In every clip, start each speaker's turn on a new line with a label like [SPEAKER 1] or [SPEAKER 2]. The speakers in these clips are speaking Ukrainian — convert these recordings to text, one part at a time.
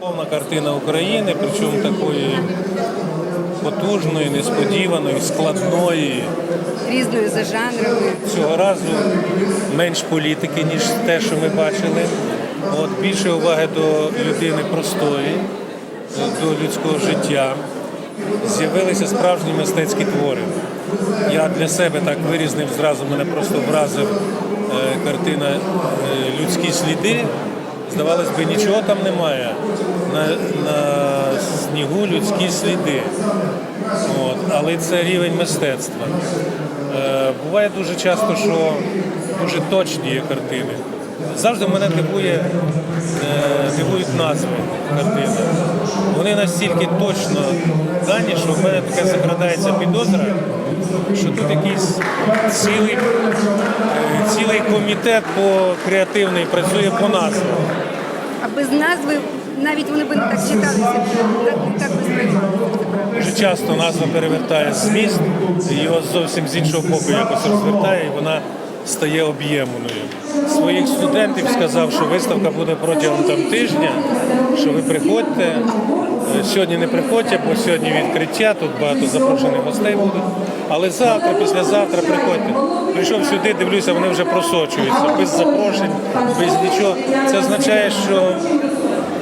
[SPEAKER 1] Повна картина України, причому такої потужної, несподіваної, складної.
[SPEAKER 2] різною за жанрами.
[SPEAKER 1] Цього разу менш політики, ніж те, що ми бачили. От, більше уваги до людини простої, до людського життя. З'явилися справжні мистецькі твори. Я для себе так вирізнив, зразу мене просто вразив е, картина е, Людські сліди. Здавалось би, нічого там немає. На, на снігу людські сліди. От, але це рівень мистецтва. Е, буває дуже часто, що дуже точні є картини. Завжди мене дивує, е, дивують назви картини. Вони настільки точно дані, що в мене таке закрадається підозра, що тут якийсь цілий, е, цілий комітет по креативний працює по назвам.
[SPEAKER 2] А без назви навіть вони б не так читалися, так, не так сприймалися.
[SPEAKER 1] Дуже часто назва перевертає зміст, його зовсім з іншого боку якось розвертає, і вона стає об'ємною. Своїх студентів сказав, що виставка буде протягом там тижня, що ви приходьте. Е, Сьогодні не приходьте, бо сьогодні відкриття, тут багато запрошених гостей буде. Але завтра, післязавтра приходьте. Прийшов сюди, дивлюся, вони вже просочуються, без запрошень, без нічого. Це означає, що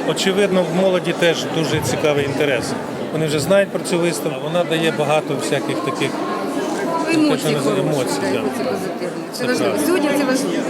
[SPEAKER 1] Очевидно, в молоді теж дуже цікавий інтерес. Вони вже знають про цю виставку. Вона дає багато всяких таких
[SPEAKER 2] Емоції
[SPEAKER 1] Те, що
[SPEAKER 2] хороші,
[SPEAKER 1] емоції,
[SPEAKER 2] так,
[SPEAKER 1] да.
[SPEAKER 2] це позитивно. Це
[SPEAKER 1] Це
[SPEAKER 2] важливо.
[SPEAKER 1] правда.
[SPEAKER 2] Сьогодні це важливо.